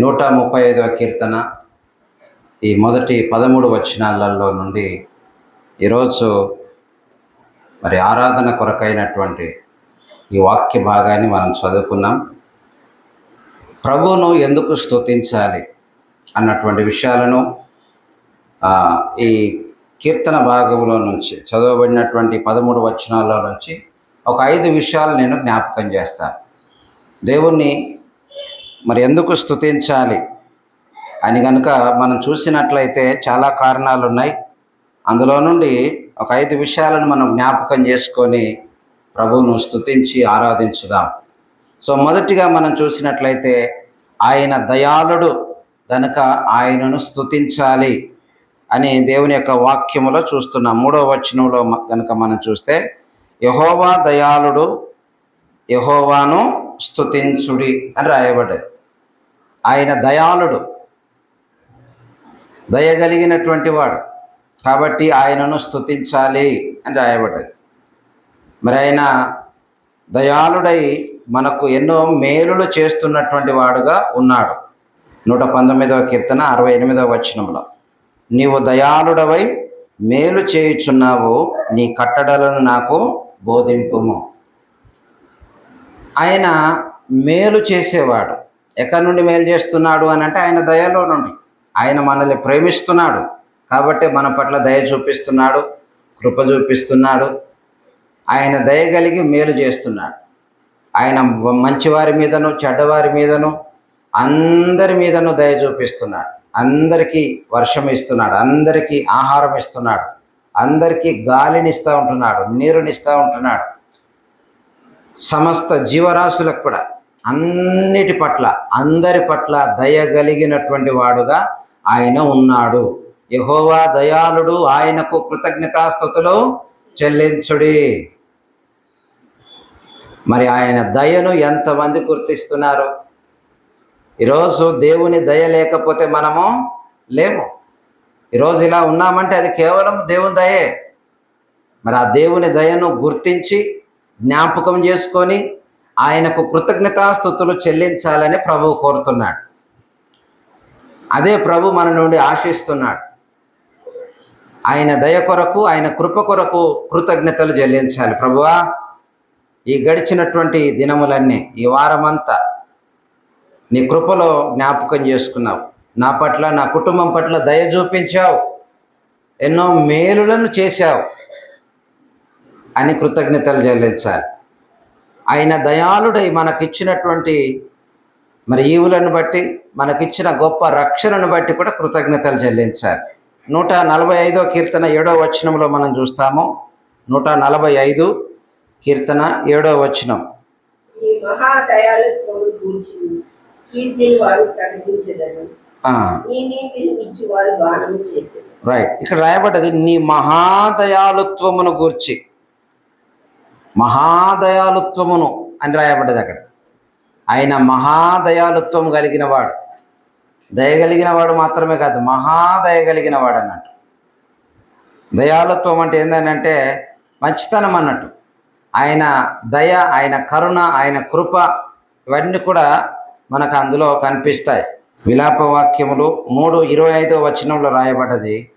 నూట ముప్పై ఐదవ కీర్తన ఈ మొదటి పదమూడు వచనాలలో నుండి ఈరోజు మరి ఆరాధన కొరకైనటువంటి ఈ వాక్య భాగాన్ని మనం చదువుకున్నాం. ప్రభువును ఎందుకు స్తుతించాలి అన్నటువంటి విషయాలను ఈ కీర్తన భాగంలో నుంచి చదవబడినటువంటి పదమూడు వచనాల్లో నుంచి ఒక ఐదు విషయాలు నేను జ్ఞాపకం చేస్తాను. దేవుణ్ణి మరి ఎందుకు స్థుతించాలి అని కనుక మనం చూసినట్లయితే చాలా కారణాలు ఉన్నాయి అందులో నుండి ఒక ఐదు విషయాలను మనం జ్ఞాపకం చేసుకొని ప్రభువును స్తుతించి ఆరాధించుదాం. సో మొదటిగా మనం చూసినట్లయితే ఆయన దయాళుడు గనుక ఆయనను స్థుతించాలి అని దేవుని యొక్క వాక్యములో చూస్తున్నాం. మూడవ వచనంలో కనుక మనం చూస్తే యహోవా దయాళుడు యహోవాను స్థుతించుడి అని రాయబడ్డది. ఆయన దయాళుడు. దయగలిగినటువంటి వాడు. కాబట్టి ఆయనను స్తుతించాలి అని రాయబడ్డది. మరి ఆయన దయాళుడై మనకు ఎన్నో మేలులు చేస్తున్నటువంటి వాడుగా ఉన్నాడు. నూట పంతొమ్మిదవ కీర్తన అరవై ఎనిమిదవ వచనంలో. నీవు దయాళుడవై మేలు చేయుచున్నావు నీ కట్టడలను నాకు బోధింపుము. ఆయన మేలు చేసేవాడు. ఎక్కడి నుండి మేలు చేస్తున్నాడు అని అంటే ఆయన దయలో నుండి. ఆయన మనల్ని ప్రేమిస్తున్నాడు. కాబట్టి మన పట్ల దయ చూపిస్తున్నాడు కృప చూపిస్తున్నాడు. ఆయన దయ కలిగి మేలు చేస్తున్నాడు. ఆయన మంచివారి మీదను చెడ్డవారి మీదను అందరి మీదను దయ చూపిస్తున్నాడు. అందరికీ వర్షం ఇస్తున్నాడు అందరికీ ఆహారం ఇస్తున్నాడు అందరికీ గాలిని ఇస్తూ ఉంటున్నాడు నీరునిస్తూ ఉంటున్నాడు. సమస్త జీవరాశులకు కూడా అన్నిటి పట్ల అందరి పట్ల దయ కలిగినటువంటి వాడుగా ఆయన ఉన్నాడు. యహోవా దయాళుడు ఆయనకు కృతజ్ఞతాస్థుతులు చెల్లించుడి. మరి ఆయన దయను ఎంతమంది గుర్తిస్తున్నారు? ఈరోజు దేవుని దయ లేకపోతే మనము లేము. ఈరోజు ఇలా ఉన్నామంటే అది కేవలం దేవుని దయే. మరి ఆ దేవుని దయను గుర్తించి జ్ఞాపకం చేసుకొని ఆయనకు కృతజ్ఞతాస్థుతులు చెల్లించాలని ప్రభువు కోరుతున్నాడు. అదే ప్రభు మన నుండి ఆశిస్తున్నాడు. ఆయన దయ కొరకు ఆయన కృప కొరకు కృతజ్ఞతలు చెల్లించాలి. ప్రభువా ఈ గడిచినటువంటి దినములన్నీ ఈ వారమంతా నీ కృపలో జ్ఞాపకం చేసుకున్నావు. నా పట్ల నా కుటుంబం పట్ల దయ చూపించావు. ఎన్నో మేలులను చేశావు. అని కృతజ్ఞతలు చెల్లించాలి. ఆయన దయాళుడై మనకిచ్చినటువంటి మరి ఈవులను బట్టి మనకిచ్చిన గొప్ప రక్షణను బట్టి కూడా కృతజ్ఞతలు చెల్లించాలి. నూట నలభై ఐదో కీర్తన ఏడో వచనంలో మనం చూస్తాము. నూట నలభై ఐదు కీర్తన ఏడో వచనం. రైట్ ఇక్కడ రాయబడ్డది నీ మహాదయాలుత్వమును గూర్చి. మహాదయాలుత్వమును అని రాయబడ్డది అక్కడ. ఆయన మహాదయాలుత్వం కలిగిన వాడు దయగలిగిన వాడు మాత్రమే కాదు మహాదయ కలిగిన వాడు అన్నట్టు. దయాలుత్వం అంటే ఏంటంటే మంచితనం అన్నట్టు. ఆయన దయ ఆయన కరుణ ఆయన కృప ఇవన్నీ కూడా మనకు అందులో కనిపిస్తాయి. విలాప వాక్యములు మూడు ఇరవై ఐదో వచనంలో రాయబడ్డది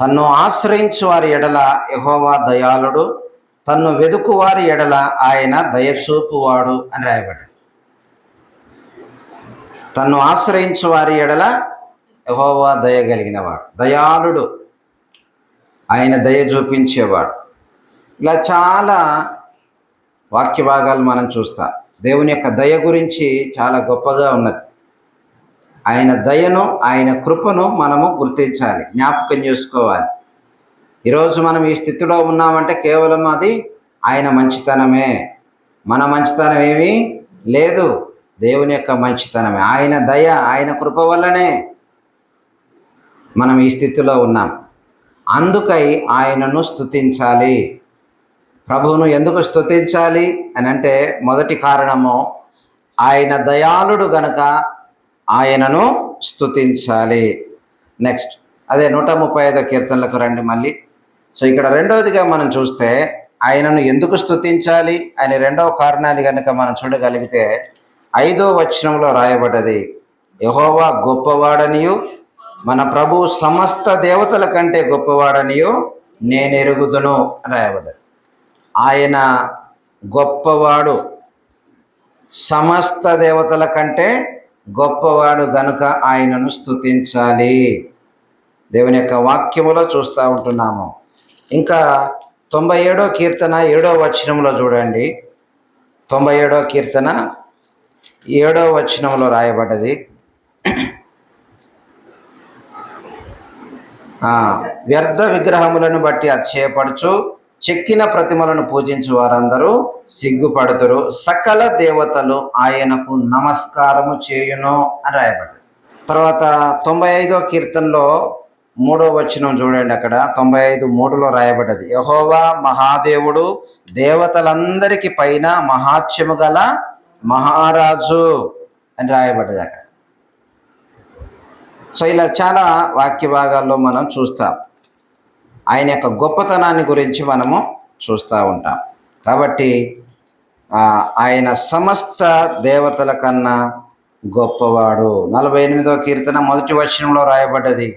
తన్ను ఆశ్రయించు వారి ఎడల యహోవా దయాళుడు తన్ను వెదుకువారి ఎడల ఆయన దయచూపువాడు అని రాయబడ్డది తన్ను ఆశ్రయించు వారి ఎడల యహోవా దయ కలిగినవాడు దయాళుడు. ఆయన దయ చూపించేవాడు. ఇలా చాలా వాక్య భాగాలు మనం చూస్తాం. దేవుని యొక్క దయ గురించి చాలా గొప్పగా ఉన్నది. ఆయన దయను ఆయన కృపను మనము గుర్తించాలి జ్ఞాపకం చేసుకోవాలి. ఈరోజు మనం ఈ స్థితిలో ఉన్నామంటే కేవలం అది ఆయన మంచితనమే. మన మంచితనం ఏమీ? లేదు. దేవుని యొక్క మంచితనమే. ఆయన దయ ఆయన కృప వల్లనే మనం ఈ స్థితిలో ఉన్నాం. అందుకై ఆయనను స్థుతించాలి ప్రభువును ఎందుకు స్థుతించాలి అని అంటే మొదటి కారణము ఆయన దయాళుడు గనక ఆయనను స్థుతించాలి నెక్స్ట్. అదే నూట ముప్పై ఐదో కీర్తనలకు రండి మళ్ళీ. సో ఇక్కడ రెండవదిగా మనం చూస్తే ఆయనను ఎందుకు స్థుతించాలి అనే రెండవ కారణాన్ని కనుక మనం చూడగలిగితే ఐదో వచనంలో రాయబడ్డది యహోవా గొప్పవాడనియు మన ప్రభు సమస్త దేవతల కంటే గొప్పవాడనియు నేను ఎరుగుదును రాయబడ్డది. ఆయన గొప్పవాడు సమస్త దేవతల కంటే గొప్పవాడు గనుక ఆయనను స్థుతించాలి దేవుని యొక్క వాక్యములో చూస్తూ ఉంటున్నాము. ఇంకా తొంభై ఏడో కీర్తన ఏడో వచనంలో చూడండి. తొంభై ఏడో కీర్తన ఏడో వచనంలో రాయబడ్డది. వ్యర్థ విగ్రహములను బట్టి అతిశయపడుచు చెక్కిన ప్రతిమలను పూజించు వారందరూ సిగ్గుపడుతురు. సకల దేవతలు ఆయనకు నమస్కారము చేయును అని రాయబడ్డది. తర్వాత తొంభై ఐదో కీర్తనలో మూడో వచనం చూడండి అక్కడ. తొంభై ఐదు మూడులో రాయబడ్డది. యహోవా మహాదేవుడు దేవతలందరికీ పైన మహాత్యము గల మహారాజు అని రాయబడ్డది అక్కడ. సో ఇలా చాలా వాక్య భాగాల్లో మనం చూస్తాం. ఆయన యొక్క గొప్పతనాన్ని గురించి మనము చూస్తూ ఉంటాం. కాబట్టి ఆయన సమస్త దేవతల కన్నా గొప్పవాడు. నలభై ఎనిమిదవ కీర్తన మొదటి వచనంలో రాయబడ్డది.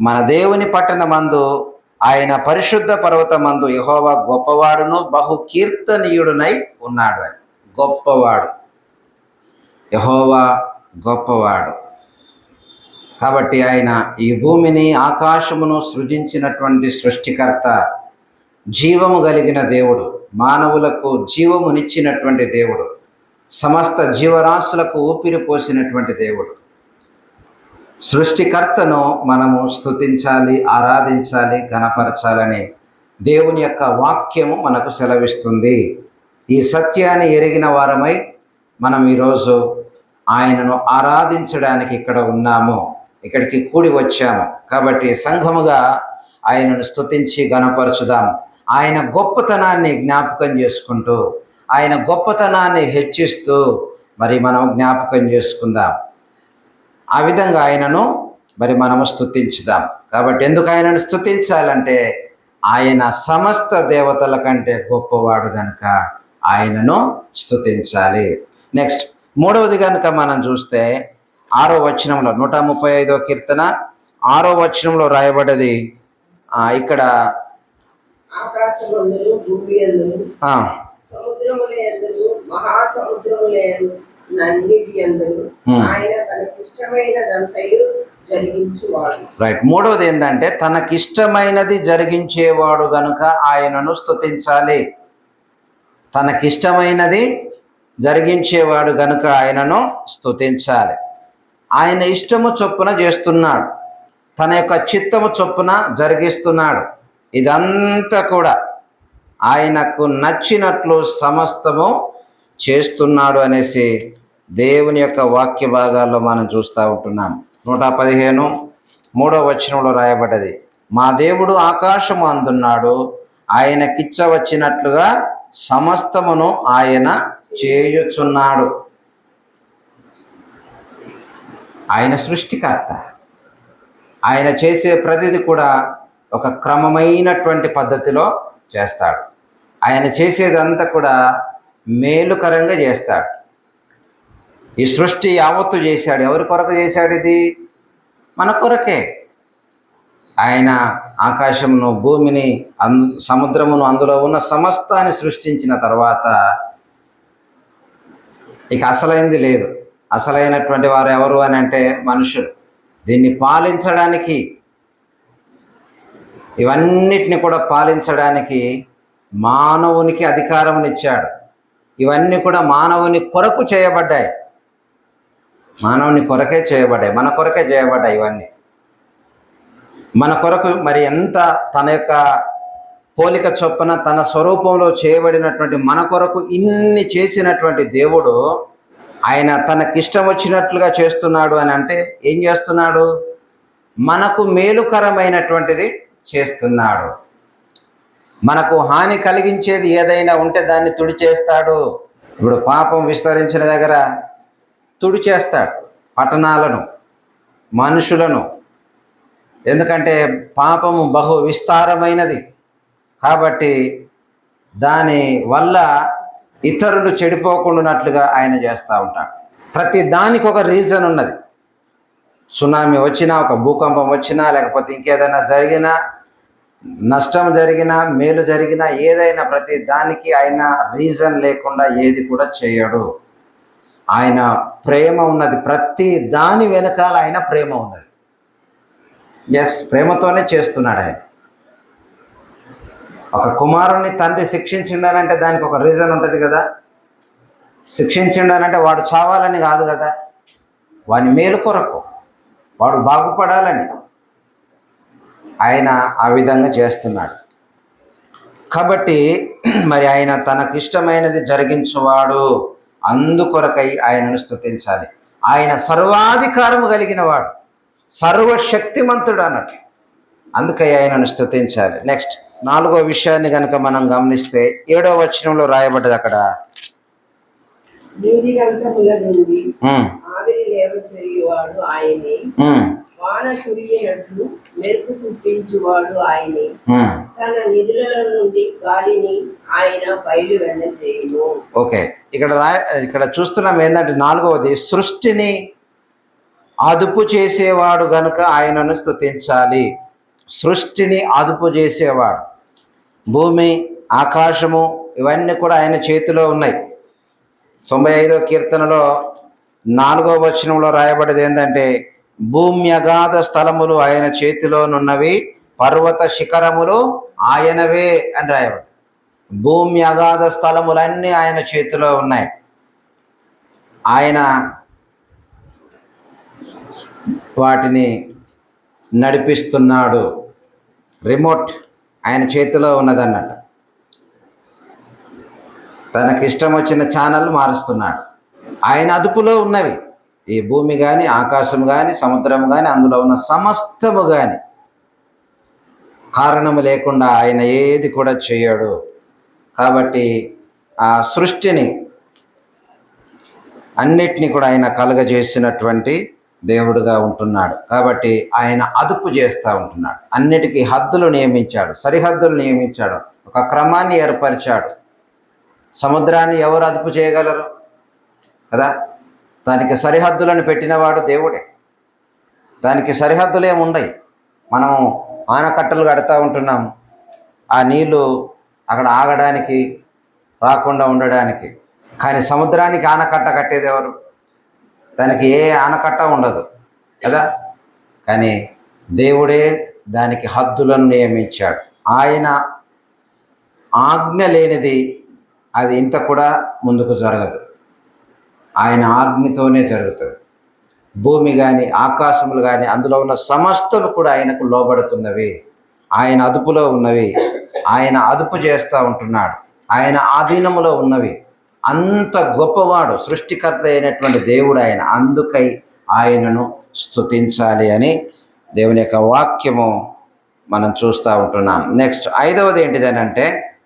మన దేవుని పట్టణ మందు ఆయన పరిశుద్ధ పర్వతమందు యహోవా గొప్పవాడును బహు కీర్తనీయుడునై ఉన్నాడు అని గొప్పవాడు. యహోవా గొప్పవాడు. కాబట్టి ఆయన ఈ భూమిని ఆకాశమును సృజించినటువంటి సృష్టికర్త జీవము కలిగిన దేవుడు మానవులకు జీవమునిచ్చినటువంటి దేవుడు సమస్త జీవరాశులకు ఊపిరి పోసినటువంటి దేవుడు. సృష్టికర్తను మనము స్తుతించాలి ఆరాధించాలి గణపరచాలని దేవుని యొక్క వాక్యము మనకు సెలవిస్తుంది. ఈ సత్యాన్ని ఎరిగిన వారమై మనం ఈరోజు ఆయనను ఆరాధించడానికి ఇక్కడ ఉన్నాము. ఇక్కడికి కూడి వచ్చాము. కాబట్టి సంఘముగా ఆయనను స్తుతించి గణపరచుదాము ఆయన గొప్పతనాన్ని జ్ఞాపకం చేసుకుంటూ ఆయన గొప్పతనాన్ని హెచ్చిస్తూ మరి మనం జ్ఞాపకం చేసుకుందాం. ఆ విధంగా ఆయనను మరి మనము స్తుతించుదాం. కాబట్టి ఎందుకు ఆయనను స్తుతించాలంటే ఆయన సమస్త దేవతల కంటే గొప్పవాడు గనుక ఆయనను స్తుతించాలి. నెక్స్ట్ మూడవది కనుక మనం చూస్తే ఆరో వచనంలో నూట ముప్పై ఐదో కీర్తన ఆరో వచనంలో రాయబడ్డది ఆ, ఇక్కడ సముద్రముల నన్నిటి అందును. ఆయన తనకిష్టమైనదంతయు జరిగించువాడు. రైట్ మూడవది ఏంటంటే తనకిష్టమైనది జరిగించేవాడు గనుక ఆయనను స్తుతించాలి. తనకిష్టమైనది జరిగించేవాడు గనుక ఆయనను స్తుతించాలి. ఆయన ఇష్టము చొప్పున చేస్తున్నాడు. తన యొక్క చిత్తము చొప్పున జరిగిస్తున్నాడు. ఇదంతా కూడా ఆయనకు నచ్చినట్లు సమస్తము చేస్తున్నాడు అనేసి దేవుని యొక్క వాక్య భాగాల్లో మనం చూస్తూ ఉంటున్నాం. నూట పదిహేను మూడో వచనంలో రాయబడ్డది. మా దేవుడు ఆకాశము అందున్నాడు ఆయనకిచ్చ వచ్చినట్లుగా సమస్తమును ఆయన చేయుచున్నాడు. ఆయన సృష్టికర్త. ఆయన చేసే ప్రతిది కూడా ఒక క్రమమైనటువంటి పద్ధతిలో చేస్తాడు. ఆయన చేసేదంతా కూడా మేలుకరంగా చేస్తాడు. ఈ సృష్టి యావత్తు చేశాడు. ఎవరి కొరకు చేశాడు ఇది? మన కొరకే. ఆయన ఆకాశమును భూమిని అందు సముద్రమును అందులో ఉన్న సమస్తాన్ని సృష్టించిన తర్వాత ఇక అసలైంది లేదు. అసలైనటువంటి వారు ఎవరు అని అంటే మనుషులు. దీన్ని పాలించడానికి ఇవన్నిటిని కూడా పాలించడానికి మానవునికి అధికారం ఇచ్చాడు ఇవన్నీ కూడా మానవుని కొరకు చేయబడ్డాయి. మానవుని కొరకే చేయబడ్డాయి. మన కొరకే చేయబడ్డాయి ఇవన్నీ. మన కొరకు మరి ఎంత తన యొక్క పోలిక చొప్పున తన స్వరూపంలో చేయబడినటువంటి మన కొరకు ఇన్ని చేసినటువంటి దేవుడు ఆయన తనకిష్టం వచ్చినట్లుగా చేస్తున్నాడు అని అంటే ఏం చేస్తున్నాడు? మనకు మేలుకరమైనటువంటిది చేస్తున్నాడు. మనకు హాని కలిగించేది ఏదైనా ఉంటే దాన్ని తుడిచేస్తాడు ఇప్పుడు పాపం విస్తరించిన దగ్గర తుడిచేస్తాడు పట్టణాలను మనుషులను. ఎందుకంటే పాపము బహు విస్తారమైనది. కాబట్టి దాని వల్ల ఇతరులు చెడిపోకుండానట్లుగా ఆయన చేస్తూ ఉంటాడు. ప్రతి దానికి ఒక రీజన్ ఉన్నది. సునామీ వచ్చినా ఒక భూకంపం వచ్చినా లేకపోతే ఇంకేదైనా జరిగినా నష్టం జరిగినా మేలు జరిగినా ఏదైనా ప్రతి దానికి ఆయన రీజన్ లేకుండా ఏది కూడా చేయడు. ఆయన ప్రేమ ఉన్నది. ప్రతి దాని వెనకాల ఆయన ప్రేమ ఉన్నది. ఎస్ ప్రేమతోనే చేస్తున్నాడు ఆయన. ఒక కుమారుణ్ణి తండ్రి శిక్షించిండనంటే దానికి ఒక రీజన్ ఉంటుంది కదా. శిక్షించిండనంటే వాడు చావాలని కాదు కదా. వాని మేలు కొరకు వాడు బాగుపడాలని. ఆయన ఆ విధంగా చేస్తున్నాడు. కాబట్టి మరి ఆయన తనకిష్టమైనది జరిగించువాడు అందుకొరకై ఆయనను స్తుతించాలి. ఆయన సర్వాధికారము కలిగిన వాడు సర్వశక్తిమంతుడు అన్నట్టు. అందుకై ఆయనను స్తుతించాలి. నెక్స్ట్ నాలుగో విషయాన్ని కనుక మనం గమనిస్తే ఏడో వచనంలో రాయబడ్డది అక్కడ. ఆవిరి లేవ కురిగినట్లు మెరుపు పుట్టించువాడు ఆయనే. తన నిధుల నుండి గాలిని ఆయన బయలు వెళ్ళజేయును. ఓకే. ఇక్కడ ఇక్కడ చూస్తున్నాం ఏంటంటే నాలుగవది సృష్టిని అదుపు చేసేవాడు గనుక ఆయనను స్తుతించాలి. సృష్టిని అదుపు చేసేవాడు భూమి ఆకాశము ఇవన్నీ కూడా ఆయన చేతిలో ఉన్నాయి. తొంభై ఐదో కీర్తనలో నాలుగో వచనంలో రాయబడేది ఏంటంటే భూమి అగాధ స్థలములు ఆయన చేతిలోనున్నవి పర్వత శిఖరములు ఆయనవే అని రాయబడి. భూమి అగాధ స్థలములన్నీ ఆయన చేతిలో ఉన్నాయి. ఆయన వాటిని నడిపిస్తున్నాడు. రిమోట్ ఆయన చేతిలో ఉన్నదన్నట్టు. తనకిష్టం వచ్చిన ఛానల్ మారుస్తున్నాడు. ఆయన అదుపులో ఉన్నవి. ఈ భూమి కానీ ఆకాశం కానీ సముద్రం కానీ అందులో ఉన్న సమస్తము కానీ కారణము లేకుండా ఆయన ఏది కూడా చేయడు. కాబట్టి ఆ సృష్టిని అన్నిటినీ కూడా ఆయన కలుగజేసినటువంటి దేవుడుగా ఉంటున్నాడు. కాబట్టి ఆయన అదుపు చేస్తూ ఉంటున్నాడు. అన్నిటికీ హద్దులు నియమించాడు. సరిహద్దులు నియమించాడు. ఒక క్రమాన్ని ఏర్పరిచాడు. సముద్రాన్ని ఎవరు అదుపు చేయగలరు? కదా? దానికి సరిహద్దులను పెట్టినవాడు దేవుడే. దానికి సరిహద్దులు ఏమి ఉండయి మనం ఆనకట్టలు కడతా ఉంటున్నాం ఆ నీళ్ళు అక్కడ ఆగడానికి రాకుండా ఉండడానికి. కానీ సముద్రానికి ఆనకట్ట కట్టేది ఎవరు? దానికి ఏ ఆనకట్ట ఉండదు. కదా? కానీ దేవుడే దానికి హద్దులను నియమించాడు. ఆయన ఆజ్ఞ లేనిది అది ఇంత కూడా ముందుకు జరగదు. ఆయన ఆజ్ఞతోనే జరుగుతుంది. భూమి కానీ ఆకాశములు కానీ అందులో ఉన్న సమస్తలు కూడా ఆయనకు లోబడుతున్నవి. ఆయన అదుపులో ఉన్నవి. ఆయన అదుపు చేస్తూ ఉంటున్నాడు. ఆయన ఆధీనములో ఉన్నవి. అంత గొప్పవాడు సృష్టికర్త అయినటువంటి దేవుడు ఆయన. అందుకై ఆయనను స్తుతించాలి అని దేవుని యొక్క వాక్యము మనం చూస్తూ ఉంటున్నాం. నెక్స్ట్ ఐదవది ఏంటిదనంటే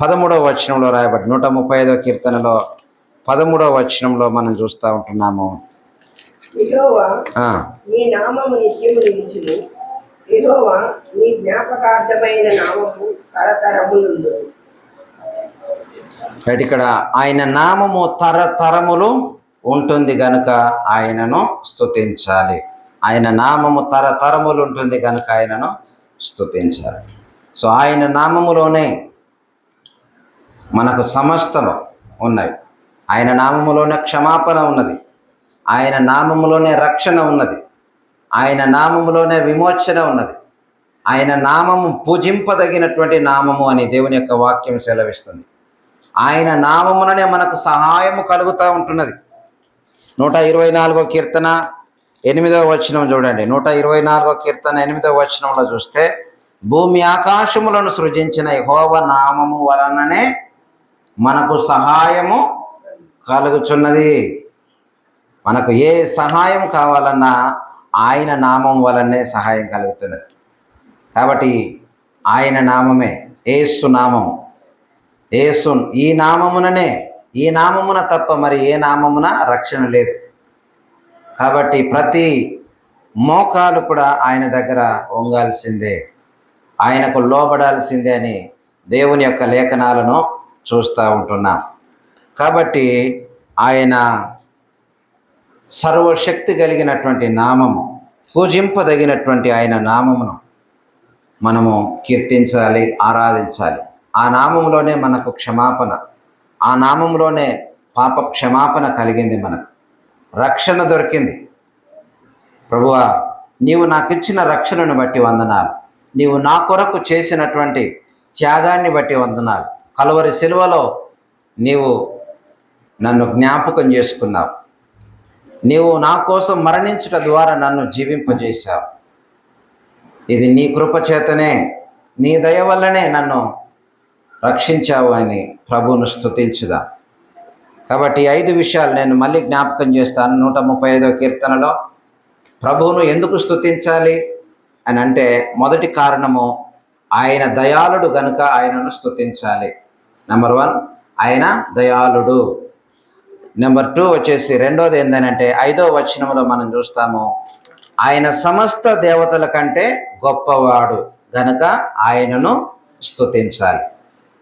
పదమూడవ వచనంలో రాయబడి నూట ముప్పై ఐదవ కీర్తనలో పదమూడవ వచనంలో మనం చూస్తూ ఉంటున్నాము. రైట్ ఇక్కడ ఆయన నామము తరతరములు ఉంటుంది గనుక ఆయనను స్తుతించాలి. ఆయన నామము తరతరములు ఉంటుంది కనుక ఆయనను స్తుతించాలి. సో ఆయన నామములోనే మనకు సమస్తము ఉన్నాయి ఆయన నామములోనే క్షమాపణ ఉన్నది. ఆయన నామములోనే రక్షణ ఉన్నది. ఆయన నామములోనే విమోచన ఉన్నది. ఆయన నామము పూజింపదగినటువంటి నామము అని దేవుని యొక్క వాక్యం సెలవిస్తుంది. ఆయన నామముననే మనకు సహాయము కలుగుతూ ఉంటున్నది. నూట ఇరవై నాలుగో కీర్తన ఎనిమిదవ వచనం చూడండి. నూట ఇరవై నాలుగో కీర్తన ఎనిమిదవ వచనంలో చూస్తే భూమి ఆకాశములను సృజించిన హోవ నామము వలననే మనకు సహాయము కలుగుచున్నది. మనకు ఏ సహాయం కావాలన్నా ఆయన నామం వలనే సహాయం కలుగుతున్నది. కాబట్టి ఆయన నామమే ఏసు నామము ఏసు ఈ నామముననే ఈ నామమున తప్ప మరి ఏ నామమున రక్షణ లేదు. కాబట్టి ప్రతి మోకాలు కూడా ఆయన దగ్గర వంగాల్సిందే. ఆయనకు లోబడాల్సిందే అని దేవుని యొక్క లేఖనాలను చూస్తూ ఉంటున్నాం. కాబట్టి ఆయన సర్వశక్తి కలిగినటువంటి నామము పూజింపదగినటువంటి ఆయన నామమును మనము కీర్తించాలి ఆరాధించాలి. ఆ నామంలోనే మనకు క్షమాపణ ఆ నామంలోనే పాప క్షమాపణ కలిగింది మనకు. రక్షణ దొరికింది. ప్రభువా నీవు నాకు ఇచ్చిన రక్షణను బట్టి వందనాలు. నీవు నా కొరకు చేసినటువంటి త్యాగాన్ని బట్టి వందనాలు. కలవరి సిలువలో నీవు నన్ను జ్ఞాపకం చేసుకున్నావు. నీవు నా కోసం మరణించుట ద్వారా నన్ను జీవింపజేశావు. ఇది నీ కృపచేతనే నీ దయ వల్లనే నన్ను రక్షించావు అని ప్రభువును స్థుతించుదా కాబట్టి ఐదు విషయాలు నేను మళ్ళీ జ్ఞాపకం చేస్తాను. నూట ముప్పై ఐదో కీర్తనలో ప్రభువును ఎందుకు స్థుతించాలి అని అంటే మొదటి కారణము ఆయన దయాళుడు గనుక ఆయనను స్థుతించాలి నెంబర్ వన్ ఆయన దయాళుడు. నెంబర్ టూ వచ్చేసి రెండోది ఏంటంటే ఐదో వచనంలో మనం చూస్తాము ఆయన సమస్త దేవతల కంటే గొప్పవాడు గనుక ఆయనను స్థుతించాలి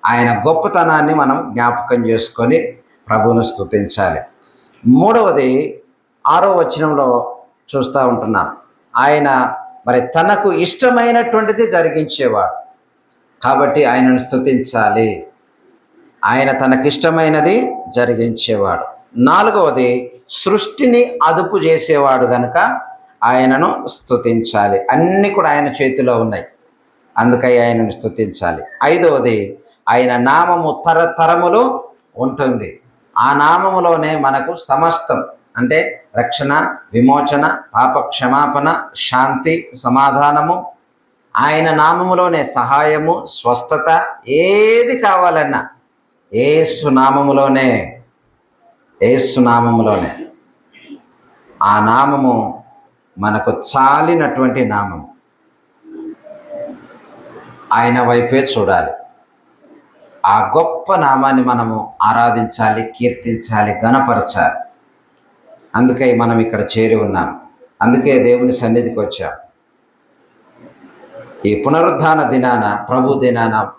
ఆయన గొప్పతనాన్ని మనం జ్ఞాపకం చేసుకొని ప్రభువును స్తుతించాలి. మూడవది ఆరో వచనంలో చూస్తూ ఉంటున్నాం ఆయన మరి తనకు ఇష్టమైనటువంటిది జరిగించేవాడు కాబట్టి ఆయనను స్థుతించాలి ఆయన తనకిష్టమైనది జరిగించేవాడు. నాలుగవది సృష్టిని అదుపు చేసేవాడు గనుక ఆయనను స్థుతించాలి అన్నీ కూడా ఆయన చేతిలో ఉన్నాయి. అందుకై ఆయనను స్థుతించాలి ఐదవది ఆయన నామము తరతరములు ఉంటుంది. ఆ నామములోనే మనకు సమస్తం అంటే రక్షణ విమోచన పాప క్షమాపణ శాంతి సమాధానము ఆయన నామములోనే సహాయము స్వస్థత ఏది కావాలన్నా ఏసు నామములోనే ఏసు నామములోనే. ఆ నామము మనకు చాలినటువంటి నామము. ఆయన వైపే చూడాలి. ఆ గొప్ప నామాన్ని మనము ఆరాధించాలి కీర్తించాలి గణపరచాలి. అందుకే మనం ఇక్కడ చేరి ఉన్నాం. అందుకే దేవుని సన్నిధికి వచ్చాం. ఈ పునరుద్ధాన దినాన ప్రభు దినాన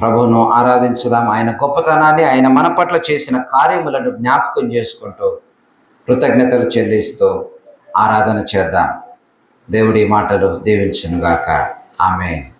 ప్రభువును ఆరాధించుదాం. ఆయన గొప్పతనాన్ని ఆయన మన పట్ల చేసిన కార్యములను జ్ఞాపకం చేసుకుంటూ కృతజ్ఞతలు చెల్లిస్తూ ఆరాధన చేద్దాం. దేవుడి మాటలు దీవించునుగాక. ఆమె